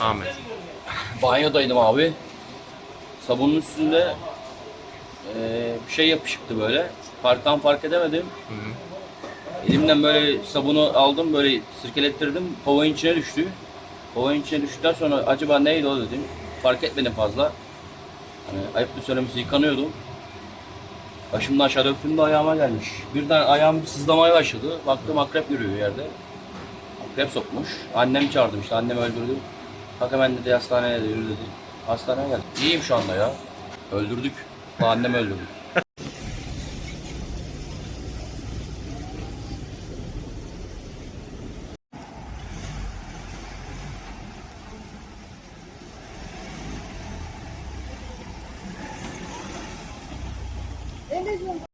Ahmet. Banyodaydım abi. Sabunun üstünde eee, bir şey yapışıktı böyle. Farktan fark edemedim. Elimden böyle sabunu aldım böyle sirkelettirdim. Kovanın içine düştü. Kovanın içine düştükten sonra acaba neydi o dedim. Fark etmedim fazla. Hani ayıptır söylemesi yıkanıyordum. Başımdan aşağı döktüğümde ayağıma gelmiş. Birden ayağım sızlamaya başladı. Baktım akrep yürüyor yerde. Akrep sokmuş. Annem çağırdım işte. Annem öldürdü. Bak hemen dedi hastaneye dedi yürü dedi. Hastaneye geldim. İyiyim şu anda ya. Öldürdük. Annem öldürdü.